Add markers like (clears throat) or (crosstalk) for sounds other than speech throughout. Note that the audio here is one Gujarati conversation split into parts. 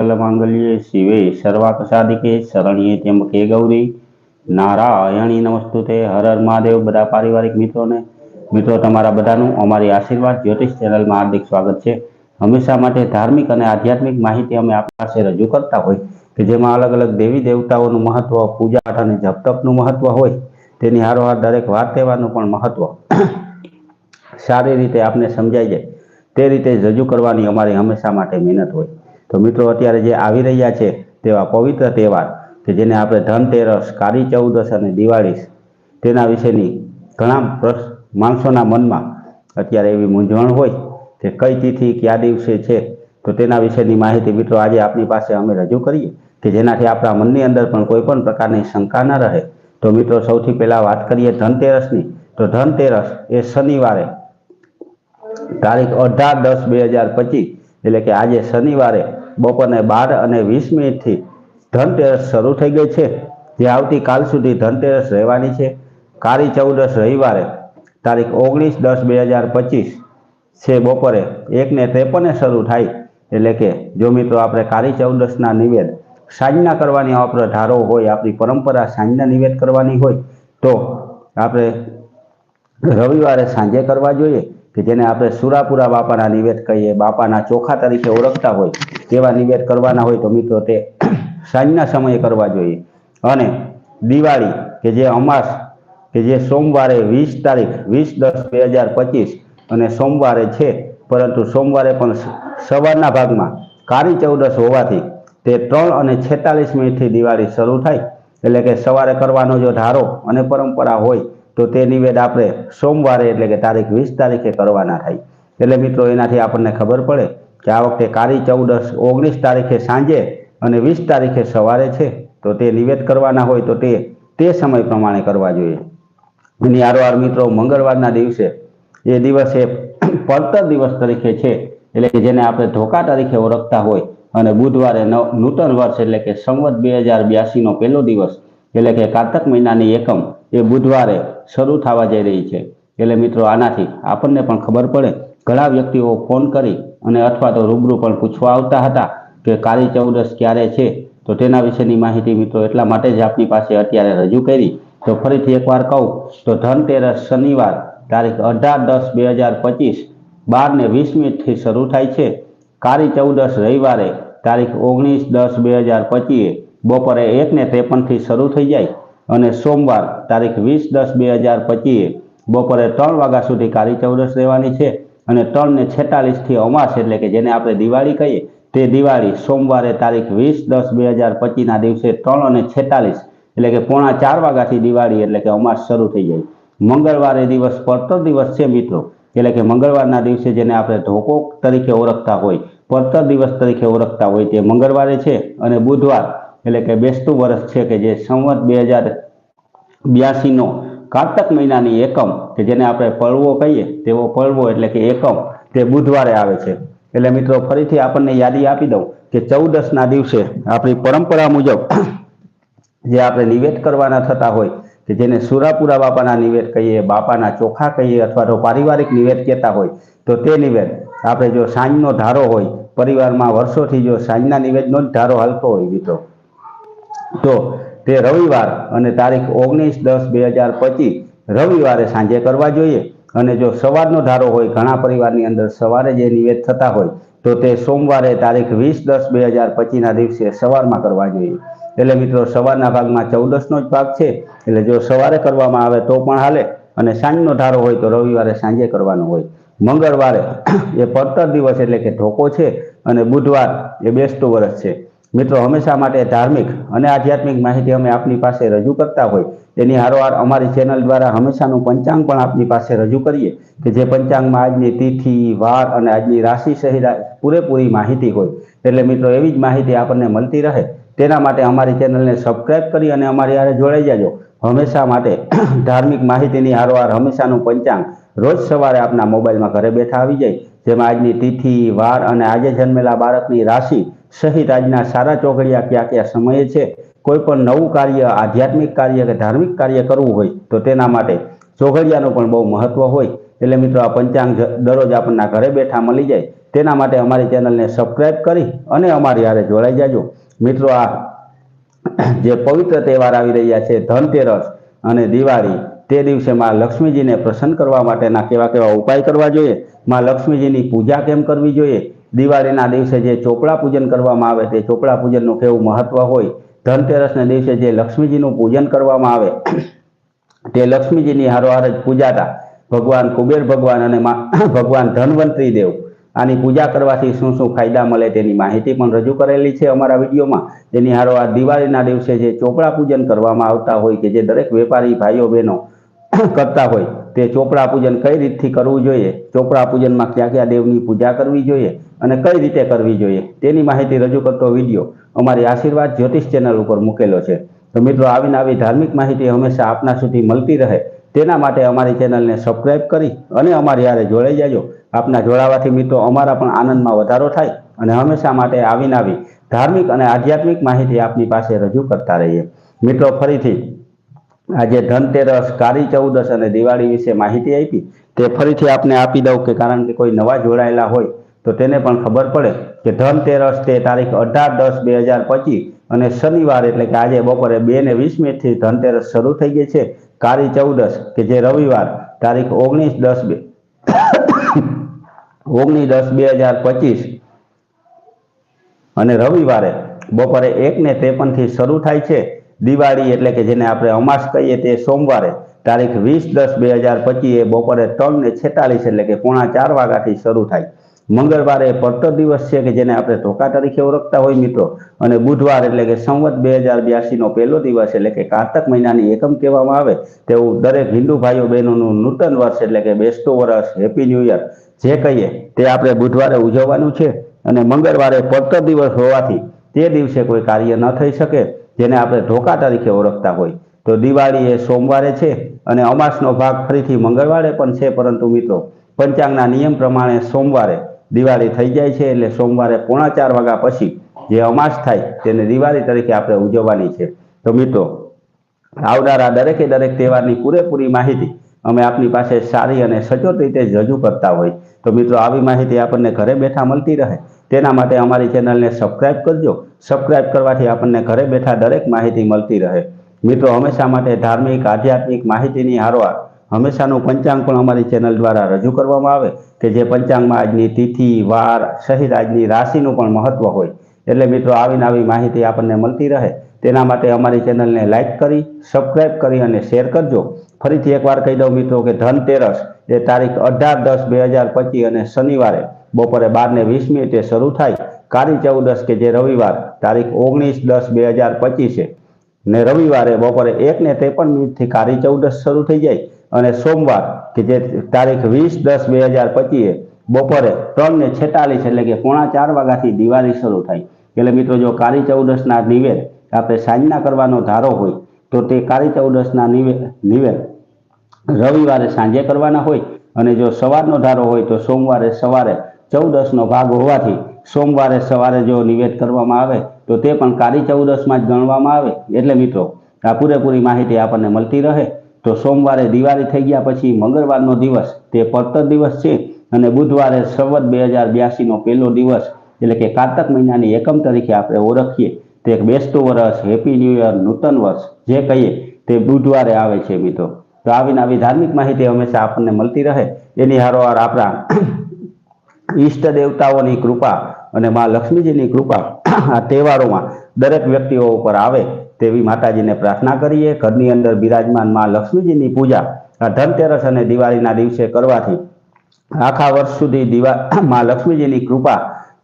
માંગલ્યે શિવે સર્વાકસાદિકે શરણ્યે ત્યંબકે ગૌરી નારાયણી નમસ્તુતે હર હર મહાદેવ બધા પારિવારિક મિત્રોને મિત્રો તમારા બધાનું અમારી આશીર્વાદ જ્યોતિષ ચેનલમાં હાર્દિક સ્વાગત છે। હંમેશા માટે ધાર્મિક અને આધ્યાત્મિક માહિતી અમે આપણી પાસે રજૂ કરતા હોય કે જેમાં અલગ અલગ દેવી દેવતાઓનું મહત્વ, પૂજા અને જપતપનું મહત્વ હોય, તેની હારોહાર દરેક વાત કહેવાનું પણ મહત્વ સારી રીતે આપને સમજાઈ જાય, તે રીતે રજૂ કરવાની અમારી હંમેશા માટે મહેનત હોય। તો મિત્રો, અત્યારે જે આવી રહ્યા છે તેવા પવિત્ર તહેવાર કે જેને આપણે ધનતેરસ, કાળી ચૌદસ અને દિવાળી તેના વિશેની ઘણા માણસોના મનમાં અત્યારે એવી મૂંઝવણ હોય કે કઈ તિથિ, કયા દિવસે છે, તો તેના વિશેની માહિતી મિત્રો આજે આપની પાસે અમે રજૂ કરીએ કે જેનાથી આપણા મનની અંદર પણ કોઈ પણ પ્રકારની શંકા ન રહે. તો મિત્રો, સૌથી પહેલા વાત કરીએ ધનતેરસની. તો ધનતેરસ એ શનિવારે તારીખ અઢાર દસ બે હજાર પચીસ, એટલે કે આજે શનિવારે બપોરને બાર અને વીસ મિનિટથી ધનતેરસ શરૂ થઈ ગઈ છે. જે આવતીકાલ સુધી ધનતેરસ રહેવાની છે. કાળી ચૌદશ રવિવારે તારીખ ઓગણીસ દસ બે હજાર પચીસ છે બપોરે એકને ત્રેપને શરૂ થાય. એટલે કે જો મિત્રો આપણે કાળી ચૌદશના નિવેદ સાંજના કરવાની આપણો ધારો હોય આપણી પરંપરા સાંજના નિવેદ કરવાની હોય, તો આપણે રવિવારે સાંજે કરવા જોઈએ કે જેને આપણે સુરાપુરા બાપાના નિવેદ કહીએ, બાપાના ચોખા તરીકે ઓળખતા હોય. તેવા નિવેદ કરવાના હોય તો મિત્રો તે સાંજના સમયે કરવા જોઈએ. અને દિવાળી, કે જે અમાસ, કે જે સોમવારે વીસ તારીખ, વીસ દસ બે હજાર પચીસ અને સોમવારે છે, પરંતુ સોમવારે પણ સવારના ભાગમાં કાળી ચૌદસ હોવાથી તે ત્રણ અને છેતાલીસ મિનિટથી દિવાળી શરૂ થાય, એટલે કે સવારે કરવાનો જો ધારો અને પરંપરા હોય, તો તે નિવેદ આપણે સોમવારે એટલે કે તારીખ વીસ તારીખે કરવાના થાય. એટલે મિત્રો એનાથી આપણને ખબર પડે કે આ વખતે કાળી ચૌદસ ઓગણીસ તારીખે સાંજે અને વીસ તારીખે સવારે છે, તો તે નિવેદ કરવાના હોય તો તે તે સમય પ્રમાણે કરવા જોઈએ. એની આરોહાર મિત્રો, મંગળવારના દિવસે એ દિવસે (clears throat) પડતર દિવસ તરીકે છે, એટલે કે જેને આપણે ધોકા તરીકે ઓળખતા હોય, અને બુધવારે નૂતન વર્ષ એટલે કે સંવત બે હજાર બ્યાસીનો પહેલો દિવસ, એટલે કે કારતક મહિનાની એકમ, એ બુધવારે શરૂ થવા જઈ રહી છે. એટલે મિત્રો, આનાથી આપણને પણ ખબર પડે, ઘણા વ્યક્તિઓ ફોન કરી અને અથવા તો રૂબરૂ પણ પૂછવા આવતા હતા કે કાળી ચૌદસ ક્યારે છે? તો તેના વિશેની માહિતી મિત્રો એટલા માટે જ આપની પાસે અત્યારે રજૂ કરી. તો ફરીથી એકવાર કહું, તો ધનતેરસ શનિવાર તારીખ અઢાર દસ બે હજાર પચીસ, બાર ને વીસ મિનિટથી શરૂ થાય છે. કાળી ચૌદસ રવિવારે તારીખ ઓગણીસ દસ બે હજાર પચીએ બપોરે એક ને ત્રેપનથી શરૂ થઈ જાય અને સોમવાર તારીખ વીસ દસ બે હજાર પચીએ બપોરે ત્રણ વાગ્યા સુધી કાળી ચૌદસ રહેવાની છે. અને ત્રણ ને છેતાલીસથી અમાસ એટલે કે જેને આપણે દિવાળી કહીએ, તે દિવાળી સોમવારે તારીખ વીસ દસ બે હજાર પચીસના દિવસે ત્રણ અને છેતાલીસ એટલે કે પોણા ચાર વાગ્યાથી દિવાળી એટલે કે અમાસ શરૂ થઈ જાય. મંગળવારે દિવસ પડતર દિવસ છે મિત્રો. એટલે કે મંગળવારના દિવસે જેને આપણે ધોકો તરીકે ઓળખતા હોય, પડતર દિવસ તરીકે ઓળખતા હોય તે મંગળવારે છે અને બુધવાર એટલે કે બેસતું વર્ષ છે કે જે સંવત બે હજાર બ્યાસીનો કારતક મહિનાની એકમ, કે જેને આપણે પળવો કહીએ, તેવો પળવો એટલે કે એકમ તે બુધવારે આવે છે. એટલે મિત્રો, ફરીથી આપણને યાદી આપી દઉં કે ચૌદસના દિવસે આપણી પરંપરા મુજબ જે આપણે નિવેદ કરવાના થતા હોય, કે જેને સુરાપુરા બાપાના નિવેદ કહીએ, બાપાના ચોખા કહીએ અથવા તો પારિવારિક નિવેદ કહેતા હોય, તો તે નિવેદ આપણે જો સાંજનો ધારો હોય, પરિવારમાં વર્ષોથી જો સાંજના નિવેદનો જ ધારો હાલતો હોય મિત્રો. તો તે રવિવાર અને તારીખ ઓગણીસ દસ બે હજાર પચીસ રવિવારે સાંજે કરવા જોઈએ. અને જો સવારનો ધારો હોય, ઘણા પરિવારની અંદર સવારે જે નિવેદ થતા હોય, તો તે સોમવારે તારીખ વીસ દસ બે હજાર પચીસના દિવસે સવારમાં કરવા જોઈએ. એટલે મિત્રો, સવારના ભાગમાં ચૌદસનો જ ભાગ છે. એટલે જો સવારે કરવામાં આવે તો પણ હાલે અને સાંજનો ધારો હોય તો રવિવારે સાંજે કરવાનો હોય. મંગળવારે એ પડતર દિવસ એટલે કે ઢોકો છે અને બુધવાર એ બેસતું વર્ષ છે. મિત્રો, હંમેશા માટે ધાર્મિક અને આધ્યાત્મિક માહિતી અમે આપની પાસે રજૂ કરતા હોય. તેની હારોહાર અમારી ચેનલ દ્વારા હંમેશાનું પંચાંગ પણ આપની પાસે રજૂ કરીએ કે જે પંચાંગમાં આજની તિથિ, વાર અને આજની રાશિ સહિત પૂરેપૂરી માહિતી હોય. એટલે મિત્રો, એવી જ માહિતી આપણને મળતી રહે. તેના માટે અમારી ચેનલને સબસ્ક્રાઇબ કરી અને અમારી હારે જોડાઈ જાજો. હંમેશા માટે ધાર્મિક માહિતીની હારોહાર હંમેશાનું પંચાંગ રોજ સવારે આપના મોબાઈલમાં ઘરે બેઠા આવી જાય. જેમાં આજની તિથિ, વાર અને આજે જન્મેલા બાળકની રાશિ સહિત આજના સારા ચોઘડિયા ક્યાં ક્યાં સમયે છે? કોઈ પણ નવું કાર્ય, આધ્યાત્મિક કાર્ય કે ધાર્મિક કાર્ય કરવું હોય તો તેના માટે ચોઘડિયાનું પણ બહુ મહત્વ હોય. એટલે મિત્રો, આ પંચાંગ દરરોજ આપણના ઘરે બેઠા મળી જાય. તેના માટે અમારી ચેનલને સબસ્ક્રાઇબ કરી અને અમારી હારે જોડાઈ જાજો. મિત્રો, આ જે પવિત્ર તહેવાર આવી રહ્યા છે, ધનતેરસ અને દિવાળી તે દિવસે માં લક્ષ્મીજીને પ્રસન્ન કરવા માટેના કેવા કેવા ઉપાય કરવા જોઈએ? માં લક્ષ્મીજીની પૂજા કેમ કરવી જોઈએ? દિવાળીના દિવસે જે ચોપડા પૂજન કરવામાં આવે, તે ચોપડા પૂજનનું કેવું મહત્વ હોય? ધનતેરસના દિવસે જે લક્ષ્મીજીનું પૂજન કરવામાં આવે, તે લક્ષ્મીજીની હારોહાર જ પૂજાતા ભગવાન કુબેર ભગવાન અને (coughs) ભગવાન ધનવંતરી દેવ. આની પૂજા કરવાથી શું શું ફાયદા મળે તેની માહિતી પણ રજૂ કરેલી છે અમારા વિડીયોમાં. તેની આ દિવાળીના દિવસે જે ચોપડા પૂજન કરવામાં આવતા હોય કે જે દરેક વેપારી ભાઈઓ બહેનો (coughs) કરતા હોય. તે ચોપડા પૂજન કઈ રીતથી કરવું જોઈએ? ચોપડા પૂજનમાં કયા કયા દેવની પૂજા કરવી જોઈએ અને કઈ રીતે કરવી જોઈએ? તેની માહિતી રજૂ કરતો વીડિયો અમારી આશીર્વાદ જ્યોતિષ ચેનલ ઉપર મૂકેલો છે. તો મિત્રો, આવીને આવી ધાર્મિક માહિતી હંમેશા આપના સુધી મળતી રહે. તેના માટે અમારી ચેનલને સબસ્ક્રાઇબ કરી અને અમારી હારે જોડાઈ જાજો. આપના જોડાવાથી મિત્રો, અમારા પણ આનંદમાં વધારો થાય અને હંમેશા માટે આવીને આવી ધાર્મિક અને આધ્યાત્મિક માહિતી આપની પાસે રજૂ કરતા રહીએ. મિત્રો, ફરીથી આજે ધનતેરસ, કાળી ચૌદસ અને દિવાળી વિશે માહિતી આપી, તે ફરીથી આપને આપી દઉં કે કારણ કે કોઈ નવા જોડાયેલા હોય, તો તેને પણ ખબર પડે કે ધનતેરસ તે તારીખ અઢાર દસ બે હજાર પચીસ અને શનિવાર એટલે કે આજે બપોરે બે ને વીસ મિનિટથી ધનતેરસ શરૂ થઈ ગઈ છે. કાળી ચૌદસ, કે જે રવિવાર, તારીખ ઓગણીસ દસ બે (coughs) ઓગણીસ દસ બે હજાર પચીસ અને રવિવારે બપોરે એક ને ત્રેપનથી શરૂ થાય છે. દિવાળી એટલે કે જેને આપણે અમાસ કહીએ તે સોમવારે, તારીખ વીસ દસ બે હજાર એ બપોરે ત્રણ ને છેતાલીસ એટલે કે પોણા ચાર વાગ્યાથી શરૂ થાય. મંગળવારે પડતો દિવસ છે કે જેને આપણે ધોકા તરીકે ઓળખતા હોય મિત્રો. અને બુધવાર એટલે કે સંવત બે હજાર બ્યાસીનો પહેલો દિવસ એટલે કે કારતક મહિનાની એકમ કહેવામાં આવે, તેવું દરેક હિન્દુ ભાઈઓ બહેનોનું નૂતન વર્ષ એટલે કે બેસતું વર્ષ, હેપી ન્યૂ યર. જે કહીએ તે આપણે બુધવારે ઉજવવાનું છે. અને મંગળવારે પડતો દિવસ હોવાથી તે દિવસે કોઈ કાર્ય ન થઈ શકે. જેને આપણે ઢોકા તરીકે ઓળખતા હોય. તો દિવાળી એ સોમવારે છે અને અમાસનો ભાગ ફરીથી મંગળવારે પણ છે. પરંતુ મિત્રો, પંચાંગના નિયમ પ્રમાણે સોમવારે દિવાળી થઈ જાય છે એટલે સોમવારે પોણા ચાર વાગ્યા પછી જે અમાસ થાય તેને દિવાળી તરીકે આપણે ઉજવવાની છે. તો મિત્રો, આવનારા દરેકે દરેક તહેવારની પૂરેપૂરી માહિતી અમે આપની પાસે સારી અને સચોટ રીતે રજૂ કરતા હોય. તો મિત્રો, આવી માહિતી આપણને ઘરે બેઠા મળતી રહે તેના માટે અમારી ચેનલને સબસ્ક્રાઇબ કરજો. સબસ્ક્રાઇબ કરવાથી આપણને ઘરે બેઠા દરેક માહિતી મળતી રહે. મિત્રો, હંમેશા માટે ધાર્મિક, આધ્યાત્મિક માહિતીની હારવાર હંમેશાનું પંચાંગ પણ અમારી ચેનલ દ્વારા રજૂ કરવામાં આવે કે જે પંચાંગમાં આજની તિથિ, વાર સહિત આજની રાશિનું પણ મહત્વ હોય. એટલે મિત્રો, આવીને આવી માહિતી આપણને મળતી રહે. તેના માટે અમારી ચેનલને લાઇક કરી સબસ્ક્રાઇબ કરી અને શેર કરજો. ફરીથી એકવાર કહી દઉં મિત્રો કે ધનતેરસ એ તારીખ અઢાર દસ બે હજાર પચીસ અને શનિવારે બપોરે બાર ને વીસ મિનિટે શરૂ થાય. કાળી ચૌદસ કે જે રવિવાર તારીખ ઓગણીસ દસ બે હજાર પચીસે. ને રવિવારે બપોરે એક ને ત્રેપન મિનિટથી કાળી ચૌદસ શરૂ થઈ જાય અને સોમવાર કે જે તારીખ વીસ દસ બે હજાર પચીસે બપોરે ત્રણ ને છેતાલીસ એટલે કે પોણા ચાર વાગ્યાથી દિવાળી શરૂ થાય. એટલે મિત્રો જો કાળી ચૌદસના નિવેદ આપણે સાંજના કરવાનો ધારો હોય તો તે કાળી ચૌદસના નિવેદ રવિવારે સાંજે કરવાના હોય અને જો સવારનો ધારો હોય તો સોમવારે સવારે ચૌદસનો ભાગ હોવાથી સોમવારે સવારે જો નિવેદ કરવામાં આવે તો તે પણ કાળી ચૌદસમાં જ ગણવામાં આવે. એટલે મિત્રો, આ પૂરેપૂરી માહિતી આપણને મળતી રહે. તો સોમવારે દિવાળી થઈ ગયા પછી મંગળવારનો દિવસ તે પડતર દિવસ છે અને બુધવારે સંવત બે હજાર બ્યાસીનો પહેલો દિવસ. એટલે કે કારતક મહિનાની એકમ તરીકે આપણે ઓળખીએ. તે બેસતું વર્ષ, હેપી ન્યૂ યર, નૂતન વર્ષ. જે કહીએ તે બુધવારે આવે છે મિત્રો તો આવીને આવી ધાર્મિક માહિતી હંમેશા આપણને મળતી રહે. એની હારોહાર આપણા (clears throat) ઈષ્ટ દેવતાઓની કૃપા અને મા લક્ષ્મીજીની કૃપા (clears throat) આ તહેવારોમાં દરેક વ્યક્તિઓ ઉપર આવે તેવી માતાજીને પ્રાર્થના કરીએ. ઘરની અંદર બિરાજમાન મા લક્ષ્મીજીની પૂજા આ ધનતેરસ અને દિવાળીના દિવસે કરવાથી આખા વર્ષ સુધી દિવા (clears throat) મા લક્ષ્મીજીની કૃપા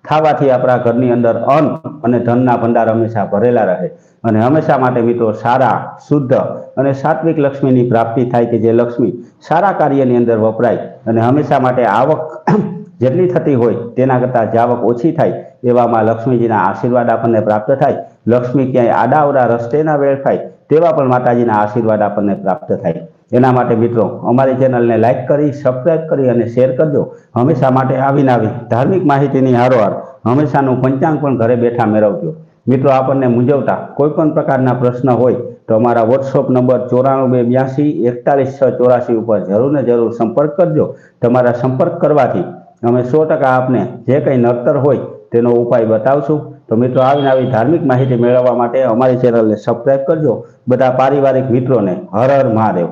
ખાવાથી આપણા ઘરની અંદર અન્ન અને ધનના ભંડાર હંમેશા ભરેલા રહે. અને હંમેશા માટે મિત્રો સારા, શુદ્ધ અને સાત્વિક લક્ષ્મીની પ્રાપ્તિ થાય કે જે લક્ષ્મી સારા કાર્યની અંદર વપરાય અને હંમેશા માટે આવક (clears throat) જેટલી થતી હોય તેના કરતાં જાવક ઓછી થાય એવામાં લક્ષ્મીજીના આશીર્વાદ આપણને પ્રાપ્ત થાય. લક્ષ્મી ક્યાંય આડાવડા રસ્તે ના વેડફાય તેવા પણ માતાજીના આશીર્વાદ આપણને પ્રાપ્ત થાય. એના માટે મિત્રો, અમારી ચેનલને લાઇક કરી સબસ્ક્રાઇબ કરી અને શેર કરજો. હંમેશા માટે આવીને આવી ધાર્મિક માહિતીની હારોહાર હંમેશાનું પંચાંગ પણ ઘરે બેઠા મેળવજો. મિત્રો, આપણને મૂંઝવતા કોઈ પણ પ્રકારના પ્રશ્ન હોય તો અમારા વોટ્સઅપ નંબર ચોરાણું બે બ્યાસી, એકતાલીસ છ ચોરાસી ઉપર જરૂર ને જરૂર સંપર્ક કરજો. તમારા સંપર્ક કરવાથી અમે સો ટકા આપને જે કંઈ નડતર હોય તેનો ઉપાય બતાવશું. તો મિત્રો, આવીને આવી ધાર્મિક માહિતી મેળવવા માટે અમારી ચેનલને સબસ્ક્રાઈબ કરજો. બધા પારિવારિક મિત્રોને હર હર મહાદેવ.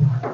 Thank you.